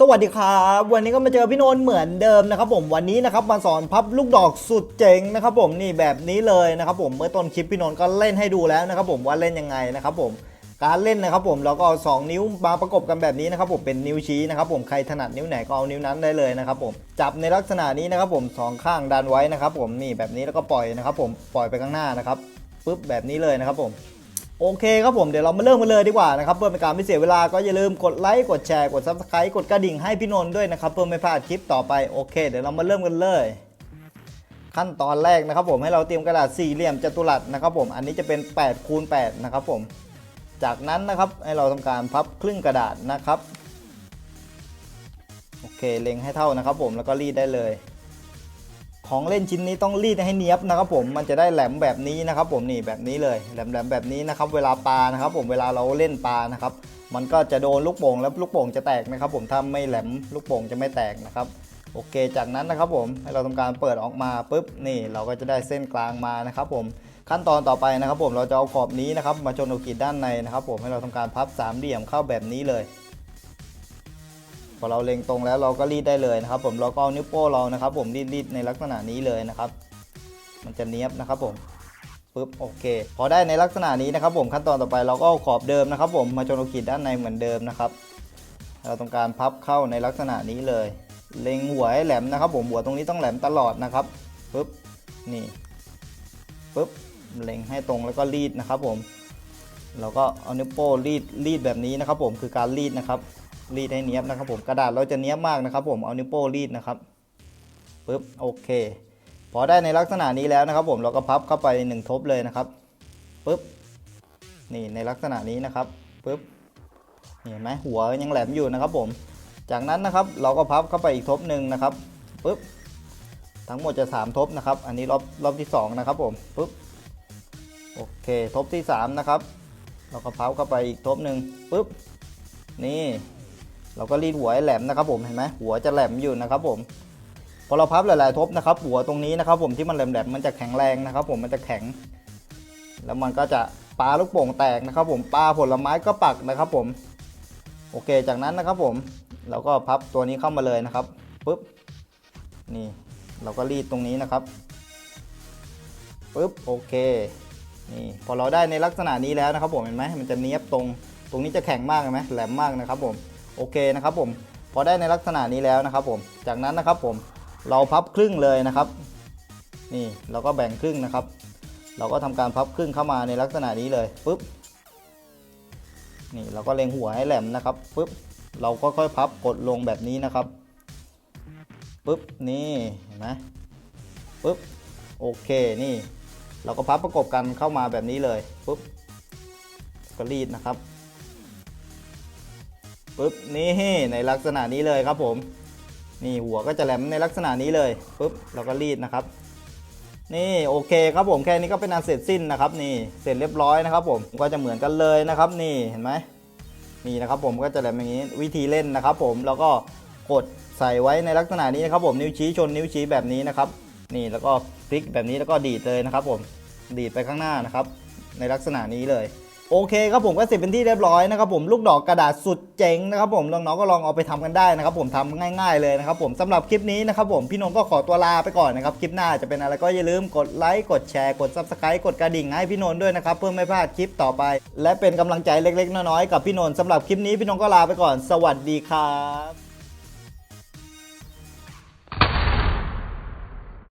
สวัสดีครับวันนี้ก็มาเจอพี่นนท์เหมือนเดิมนะครับผมวันนี้นะครับมาสอนพับลูกดอกสุดเจ๋งนะครับผมนี่แบบนี้เลยนะครับผมเมื่อต้นคลิปพี่นนท์ก็เล่นให้ดูแล้วนะครับผมว่าเล่นยังไงนะครับผมการเล่นนะครับผมเราก็เอาสองนิ้วมาประกบกันแบบนี้นะครับผมเป็นนิ้วชี้นะครับผมใครถนัดนิ้วไหนก็เอานิ้วนั้นได้เลยนะครับผมจับในลักษณะนี้นะครับผมสองข้างดันไว้นะครับผมนี่แบบนี้แล้วก็ปล่อยนะครับผมปล่อยไปข้างหน้านะครับปึ๊บแบบนี้เลยนะครับผม โอเคครับผมเดี๋ยวเรามาเริ่มกันเลยดีกว่านะครับเพื่อเป็นการไม่เสียเวลาก็อย่าลืมกดไลค์กดแชร์กด subscribe กดกระดิ่งให้พี่นนท์ด้วยนะครับเพื่อไม่พลาดคลิปต่อไปโอเค เดี๋ยวเรามาเริ่มกันเลย ขั้นตอนแรกนะครับผมให้เราเตรียมกระดาษสี่เหลี่ยมจัตุรัสนะครับผมอันนี้จะเป็น8คูณ8นะครับผมจากนั้นนะครับให้เราทำการพับครึ่งกระดาษนะครับโอเคเล็งให้เท่านะครับผมแล้วก็รีดได้เลย ของเล่นชิ้นนี้ต้องรีดให้เนียบนะครับผมมันจะได้แหลมแบบนี้นะครับผมนี่แบบนี้เลยแหลมๆแบบนี้นะครับเวลาปานะครับผมเวลาเราเล่นปานะครับมันก็จะโดนลูกโป่งแล้วลูกโป่งจะแตกนะครับผมถ้าไม่แหลมลูกโป่งจะไม่แตกนะครับโอเค จากนั้นนะครับผมให้เราทำการเปิดออกมาปุ๊บนี่เราก็จะได้เส้นกลางมานะครับผมขั้นตอนต่อไปนะครับผมเราจะเอาขอบนี้นะครับมาชนกับกรีดด้านในนะครับผมให้เราทำการพับสามเหลี่ยมเข้าแบบนี้เลย พอเราเล็งตรงแล้วเราก็รีดได้เลยนะครับ ผมเราก็เอานิ้วโป้เรานะครับ ผมรีดรีดในลักษณะนี้เลยนะครับ มันจะเนี้ยบนะครับผมปึ๊บโอเค พอได้ในลักษณะนี้นะครับ ผมขั้นตอนต่อไปเราก็เอาขอบเดิมนะครับ ผมมาชนกับขีดด้านในเหมือนเดิมนะครับ เราต้องการพับเข้าในลักษณะนี้เลย เล็งหัวให้แหลมนะครับ ผมหัวตรงนี้ต้องแหลมตลอดนะครับปึ๊บนี่ปึ๊บเล็งให้ตรงแล้วก็รีดนะครับ ผมเราก็เอานิ้วโป้รีดรีดแบบนี้นะครับ ผมคือการรีดนะครับ รีดให้เนี้ยบนะครับผมกระดาษเราจะเนี้ยบมากนะครับ ผมเอานิ้วโป้รีดนะครับปึ๊บโอเคพอได้ในลักษณะนี้แล้วนะครับ ผมเราก็พับเข้าไปหนึ่งทบเลยนะครับปึ๊บนี่ในลักษณะนี้นะครับปึ๊บเห็นไหมหัวยังแหลมอยู่นะครับ ผม จากนั้นนะครับเราก็พับเข้าไปอีกทบหนึ่งนะครับปึ๊บทั้งหมดจะ 3 ทบนะครับ อันนี้รอบรอบที่ 2 นะครับผมปึ๊บโอเคทบที่ 3 นะครับ เราก็พับเข้าไปอีกทบหนึ่งปึ๊บนี่ เราก็รีดหัวให้แหลมนะครับผมเห็นไหมหัวจะแหลมอยู่นะครับผมพอเราพับหลายๆทบนะครับ หัวตรงนี้นะครับ ผมที่มันแหลมๆมันจะแข็งแรงนะครับ ผมมันจะแข็ง แล้วมันก็จะปาลูกโป่งแตกนะครับ ผมปาผลไม้ก็ปักนะครับ ผม โอเคจากนั้นนะครับ ผมเราก็พับตัวนี้เข้ามาเลยนะครับปุ๊บนี่เราก็รีดตรงนี้นะครับปุ๊บโอเคนี่พอเราได้ในลักษณะนี้แล้วนะครับ ผมเห็นไหมมันจะเนี้ยบตรง ตรงนี้จะแข็งมากเห็นไหมแหลมมากนะครับ ผม โอเคนะครับผมพอได้ในลักษณะนี้แล้วนะครับผมจากนั้นนะครับผมเราพับครึ่งเลยนะครับ นี่เราก็แบ่งครึ่งนะครับ เราก็ทำการพับครึ่งเข้ามาในลักษณะนี้เลยปุ๊บนี่เราก็เล็งหัวให้แหลมนะครับปุ๊บเราก็ค่อยพับกดลงแบบนี้นะครับปุ๊บนี่เห็นไหมปุ๊บโอเคนี่ เราก็พับประกบกันเข้ามาแบบนี้เลยปุ๊บก็รีดนะครับ ปุ๊บนี่ในลักษณะนี้เลยครับผม นี่หัวก็จะแหลมในลักษณะนี้เลยปุ๊บเราก็รีดนะครับ นี่โอเคครับผมแค่นี้ก็เป็นอันเสร็จสิ้นนะครับ นี่เสร็จเรียบร้อยนะครับ ผมก็จะเหมือนกันเลยนะครับ นี่เห็นไหมนี่นะครับผมก็จะแหลมอย่างนี้วิธีเล่นนะครับ ผมแล้วก็กดใส่ไว้ในลักษณะนี้นะครับ ผมนิ้วชี้ชนนิ้วชี้แบบนี้นะครับ นี่แล้วก็พลิกแบบนี้แล้วก็ดีดเลยนะครับ ผมดีดไปข้างหน้านะครับ ในลักษณะนี้เลย โอเคครับผมก็เสร็จเป็นที่เรียบร้อยนะครับผมลูกดอกกระดาษสุดเจ๋งนะครับผมน้องๆก็ลองเอาไปทำกันได้นะครับผมทำง่าย ๆเลยนะครับผมสำหรับคลิปนี้นะครับผมพี่นงก็ขอตัวลาไปก่อนนะครับคลิปหน้าจะเป็นอะไรก็อย่าลืมกดไลค์กดแชร์กด subscribe กดกระดิ่งให้พี่นนท์ด้วยนะครับเพื่อไม่พลาดคลิปต่อไป และเป็นกำลังใจเล็กๆน้อยๆกับพี่นนท์สำหรับคลิปนี้พี่นงก็ลาไปก่อน สวัสดีครับ